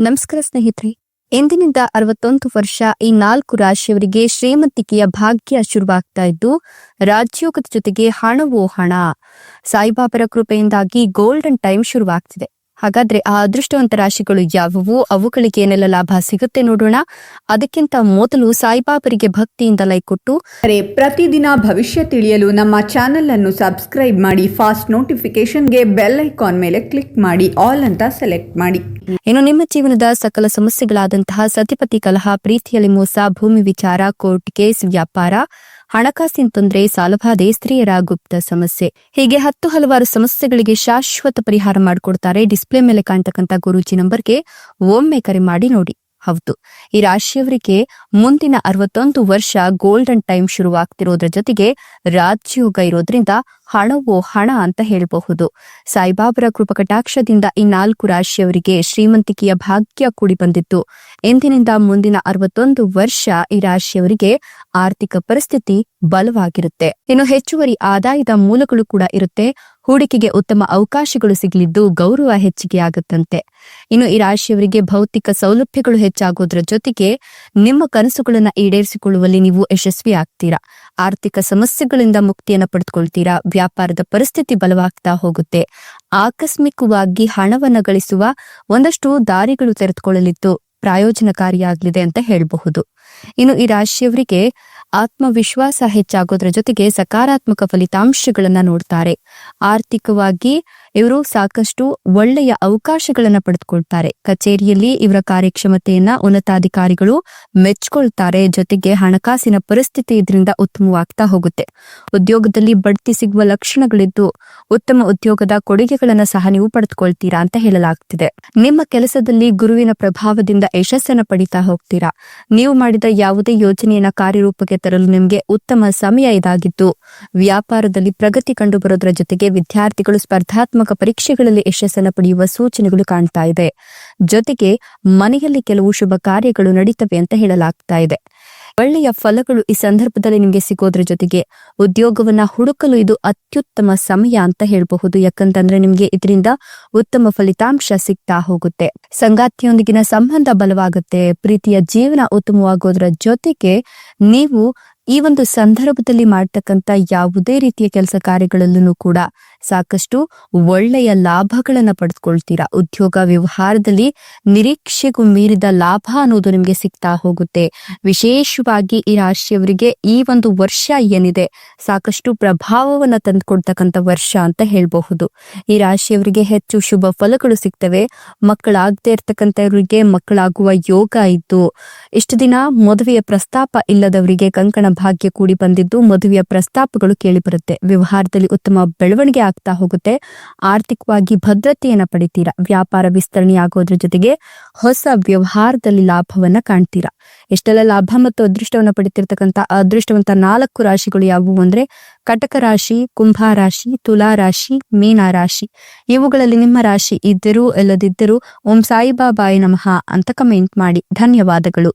ನಮಸ್ಕಾರ ಸ್ನೇಹಿತರೆ. ಎಂದಿನಿಂದ ಅರವತ್ತೊಂದು ವರ್ಷ ಈ ನಾಲ್ಕು ರಾಶಿಯವರಿಗೆ ಶ್ರೀಮಂತಿಕೆಯ ಭಾಗ್ಯ ಶುರುವಾಗ್ತಾ ಇದ್ದು, ರಾಜ್ಯೋಗದ ಜೊತೆಗೆ ಹಣವೋ ಹಣ. ಸಾಯಿಬಾಬರ ಕೃಪೆಯಿಂದಾಗಿ ಗೋಲ್ಡನ್ ಟೈಮ್ ಶುರುವಾಗ್ತಿದೆ. ಹಾಗಾದ್ರೆ ಆ ಅದೃಷ್ಟವಂತ ರಾಶಿಗಳು ಯಾವುವು? ಅವುಗಳಿಗೆ ಏನೆಲ್ಲ ಲಾಭ ಸಿಗುತ್ತೆ ನೋಡೋಣ. ಅದಕ್ಕಿಂತ ಮೊದಲು ಸಾಯಿಬಾಬರಿಗೆ ಭಕ್ತಿಯಿಂದ ಲೈಕ್ ಕೊಟ್ಟು. ಅರೆ ಪ್ರತಿದಿನ ಭವಿಷ್ಯ ತಿಳಿಯಲು ನಮ್ಮ ಚಾನೆಲ್ ಅನ್ನು ಸಬ್ಸ್ಕ್ರೈಬ್ ಮಾಡಿ ಫಾಸ್ಟ್ ನೋಟಿಫಿಕೇಶನ್ಗೆ ಬೆಲ್ ಐಕಾನ್ ಮೇಲೆ ಕ್ಲಿಕ್ ಮಾಡಿ ಆಲ್ ಅಂತ ಸೆಲೆಕ್ಟ್ ಮಾಡಿ. ಇನ್ನು ನಿಮ್ಮ ಜೀವನದ ಸಕಲ ಸಮಸ್ಯೆಗಳಾದಂತಹ ಸತಿಪತಿ ಕಲಹ ಪ್ರೀತಿಯಲ್ಲಿ ಮೋಸ ಭೂಮಿ ವಿಚಾರ ಕೋರ್ಟ್ ಕೇಸ್ ವ್ಯಾಪಾರ ಹಣಕಾಸಿನ ತೊಂದರೆ ಸಾಲಬಾಧೆ ಸ್ತ್ರೀಯರ ಗುಪ್ತ ಸಮಸ್ಯೆ. ಹೀಗೆ ಹತ್ತು ಹಲವಾರು ಸಮಸ್ಯೆಗಳಿಗೆ ಶಾಶ್ವತ ಪರಿಹಾರ ಮಾಡಿಕೊಡ್ತಾರೆ ಡಿಸ್ಪ್ಲೇ ಮೇಲೆ ಕಾಣ್ತಕ್ಕಂಥ ಗುರೂಜಿ ನಂಬರ್ಗೆ ಒಮ್ಮೆ ಕರೆ ಮಾಡಿ ನೋಡಿ. ಹೌದು. ಈ ರಾಶಿಯವರಿಗೆ ಮುಂದಿನ ಅರವತ್ತೊಂದು ವರ್ಷ ಗೋಲ್ಡನ್ ಟೈಮ್ ಶುರುವಾಗ್ತಿರೋದ್ರ ಜೊತೆಗೆ ರಾಜ್ಯೋಗ ಇರೋದ್ರಿಂದ ಹಣವೋ ಹಣ ಅಂತ ಹೇಳಬಹುದು. ಸಾಯಿಬಾಬರ ಕೃಪಕಟಾಕ್ಷದಿಂದ ಈ ನಾಲ್ಕು ರಾಶಿಯವರಿಗೆ ಶ್ರೀಮಂತಿಕೆಯ ಭಾಗ್ಯ ಕೂಡಿ ಬಂದಿತ್ತು. ಎಂದಿನಿಂದ ಮುಂದಿನ ಅರವತ್ತೊಂದು ವರ್ಷ ಈ ರಾಶಿಯವರಿಗೆ ಆರ್ಥಿಕ ಪರಿಸ್ಥಿತಿ ಬಲವಾಗಿರುತ್ತೆ. ಇನ್ನು ಹೆಚ್ಚುವರಿ ಆದಾಯದ ಮೂಲಗಳು ಕೂಡ ಇರುತ್ತೆ. ಹೂಡಿಕೆಗೆ ಉತ್ತಮ ಅವಕಾಶಗಳು ಸಿಗಲಿದ್ದು ಗೌರವ ಹೆಚ್ಚಿಗೆ ಆಗುತ್ತಂತೆ ಇನ್ನು ಈ ರಾಶಿಯವರಿಗೆ ಭೌತಿಕ ಸೌಲಭ್ಯಗಳು ಹೆಚ್ಚಾಗೋದ್ರ ಜೊತೆಗೆ ನಿಮ್ಮ ಕನಸುಗಳನ್ನು ಈಡೇರಿಸಿಕೊಳ್ಳುವಲ್ಲಿ ನೀವು ಯಶಸ್ವಿ ಆಗ್ತೀರಾ ಆರ್ಥಿಕ ಸಮಸ್ಯೆಗಳಿಂದ ಮುಕ್ತಿಯನ್ನು ಪಡೆದುಕೊಳ್ತೀರಾ? ವ್ಯಾಪಾರದ ಪರಿಸ್ಥಿತಿ ಬಲವಾಗ್ತಾ ಹೋಗುತ್ತೆ. ಆಕಸ್ಮಿಕವಾಗಿ ಹಣವನ್ನು ಗಳಿಸುವ ಒಂದಷ್ಟು ದಾರಿಗಳು ತೆರೆದುಕೊಳ್ಳಲಿದ್ದು ಪ್ರಾಯೋಜನಕಾರಿಯಾಗಲಿದೆ ಅಂತ ಹೇಳಬಹುದು. ಇನ್ನು ಈ ರಾಶಿಯವರಿಗೆ ಆತ್ಮವಿಶ್ವಾಸ ಹೆಚ್ಚಾಗೋದ್ರ ಜೊತೆಗೆ ಸಕಾರಾತ್ಮಕ ಫಲಿತಾಂಶಗಳನ್ನ ನೋಡ್ತಾರೆ. ಆರ್ಥಿಕವಾಗಿ ಇವರು ಸಾಕಷ್ಟು ಒಳ್ಳೆಯ ಅವಕಾಶಗಳನ್ನ ಪಡೆದುಕೊಳ್ತಾರೆ. ಕಚೇರಿಯಲ್ಲಿ ಇವರ ಕಾರ್ಯಕ್ಷಮತೆಯನ್ನ ಉನ್ನತಾಧಿಕಾರಿಗಳು ಮೆಚ್ಚಿಕೊಳ್ತಾರೆ ಜೊತೆಗೆ ಹಣಕಾಸಿನ ಪರಿಸ್ಥಿತಿ ಇದರಿಂದ ಉತ್ತಮವಾಗ್ತಾ ಹೋಗುತ್ತೆ. ಉದ್ಯೋಗದಲ್ಲಿ ಬಡ್ತಿ ಸಿಗುವ ಲಕ್ಷಣಗಳಿದ್ದು ಉತ್ತಮ ಉದ್ಯೋಗದ ಕೊಡುಗೆಗಳನ್ನ ಸಹ ನೀವು ಪಡೆದುಕೊಳ್ತೀರಾ ಅಂತ ಹೇಳಲಾಗ್ತಿದೆ. ನಿಮ್ಮ ಕೆಲಸದಲ್ಲಿ ಗುರುವಿನ ಪ್ರಭಾವದಿಂದ ಯಶಸ್ಸನ್ನು ಪಡಿತಾ ಹೋಗ್ತೀರಾ? ನೀವು ಮಾಡಿದ ಯಾವುದೇ ಯೋಜನೆಯನ್ನ ಕಾರ್ಯರೂಪಕ್ಕೆ ತರಲು ನಿಮಗೆ ಉತ್ತಮ ಸಮಯ ಇದಾಗಿದ್ದು, ವ್ಯಾಪಾರದಲ್ಲಿ ಪ್ರಗತಿ ಕಂಡು ಬರೋದ್ರ ಜೊತೆಗೆ ವಿದ್ಯಾರ್ಥಿಗಳು ಸ್ಪರ್ಧಾತ್ಮಕ ಪರೀಕ್ಷೆಗಳಲ್ಲಿ ಯಶಸ್ಸನ್ನು ಪಡೆಯುವ ಸೂಚನೆಗಳು ಕಾಣ್ತಾ ಇದೆ. ಜೊತೆಗೆ ಮನೆಯಲ್ಲಿ ಕೆಲವು ಶುಭ ಕಾರ್ಯಗಳು ನಡೀತವೆ ಅಂತ ಹೇಳಲಾಗ್ತಾ ಇದೆ. ಒಳ್ಳೆಯ ಫಲಗಳು ಈ ಸಂದರ್ಭದಲ್ಲಿ ನಿಮಗೆ ಸಿಗೋದ್ರ ಜೊತೆಗೆ ಉದ್ಯೋಗವನ್ನ ಹುಡುಕಲು ಇದು ಅತ್ಯುತ್ತಮ ಸಮಯ ಅಂತ ಹೇಳಬಹುದು. ಯಾಕಂತಂದ್ರೆ ನಿಮಗೆ ಇದರಿಂದ ಉತ್ತಮ ಫಲಿತಾಂಶ ಸಿಗ್ತಾ ಹೋಗುತ್ತೆ. ಸಂಗಾತಿಯೊಂದಿಗಿನ ಸಂಬಂಧ ಬಲವಾಗುತ್ತೆ. ಪ್ರೀತಿಯ ಜೀವನ ಉತ್ತಮವಾಗೋದ್ರ ಜೊತೆಗೆ ನೀವು ಈ ಒಂದು ಸಂದರ್ಭದಲ್ಲಿ ಮಾಡ್ತಕ್ಕಂಥ ಯಾವುದೇ ರೀತಿಯ ಕೆಲಸ ಕಾರ್ಯಗಳಲ್ಲೂ ಕೂಡ ಸಾಕಷ್ಟು ಒಳ್ಳೆಯ ಲಾಭಗಳನ್ನ ಪಡೆದುಕೊಳ್ತೀರಾ ಉದ್ಯೋಗ ವ್ಯವಹಾರದಲ್ಲಿ ನಿರೀಕ್ಷೆಗೂ ಮೀರಿದ ಲಾಭ ಅನ್ನೋದು ನಿಮಗೆ ಸಿಗ್ತಾ ಹೋಗುತ್ತೆ. ವಿಶೇಷವಾಗಿ ಈ ರಾಶಿಯವರಿಗೆ ಈ ಒಂದು ವರ್ಷ ಏನಿದೆ, ಸಾಕಷ್ಟು ಪ್ರಭಾವವನ್ನ ತಂದುಕೊಡ್ತಕ್ಕಂಥ ವರ್ಷ ಅಂತ ಹೇಳಬಹುದು. ಈ ರಾಶಿಯವರಿಗೆ ಹೆಚ್ಚು ಶುಭ ಫಲಗಳು ಸಿಗ್ತವೆ. ಮಕ್ಕಳಾಗದೇ ಇರ್ತಕ್ಕಂಥವರಿಗೆ ಮಕ್ಕಳಾಗುವ ಯೋಗ ಇದ್ದು, ಇಷ್ಟು ದಿನ ಮದುವೆಯ ಪ್ರಸ್ತಾಪ ಇಲ್ಲದವರಿಗೆ ಕಂಕಣ ಭಾಗ್ಯ ಕೂಡಿ ಬಂದಿದ್ದು ಮದುವೆಯ ಪ್ರಸ್ತಾಪಗಳು ಕೇಳಿಬರುತ್ತೆ. ವ್ಯವಹಾರದಲ್ಲಿ ಉತ್ತಮ ಬೆಳವಣಿಗೆ ಆಗ್ತಾ ಹೋಗುತ್ತೆ. ಆರ್ಥಿಕವಾಗಿ ಭದ್ರತೆಯನ್ನ ಪಡಿತೀರಾ? ವ್ಯಾಪಾರ ವಿಸ್ತರಣೆ ಆಗೋದ್ರ ಜೊತೆಗೆ ಹೊಸ ವ್ಯವಹಾರದಲ್ಲಿ ಲಾಭವನ್ನ ಕಾಣ್ತೀರಾ? ಎಷ್ಟೆಲ್ಲ ಲಾಭ ಮತ್ತು ಅದೃಷ್ಟವನ್ನ ಪಡಿತಿರ್ತಕ್ಕಂತ ಅದೃಷ್ಟವಂತ ನಾಲ್ಕು ರಾಶಿಗಳು ಯಾವುವು ಅಂದ್ರೆ ಕಟಕ ರಾಶಿ, ಕುಂಭ ರಾಶಿ, ತುಲಾ ರಾಶಿ, ಮೀನ ರಾಶಿ. ಇವುಗಳಲ್ಲಿ ನಿಮ್ಮ ರಾಶಿ ಇದ್ದರೂ ಇಲ್ಲದಿದ್ದರೂ ಓಂ ಸಾಯಿಬಾಬಾಯಿ ನಮಃ ಅಂತ ಕಮೆಂಟ್ ಮಾಡಿ. ಧನ್ಯವಾದಗಳು.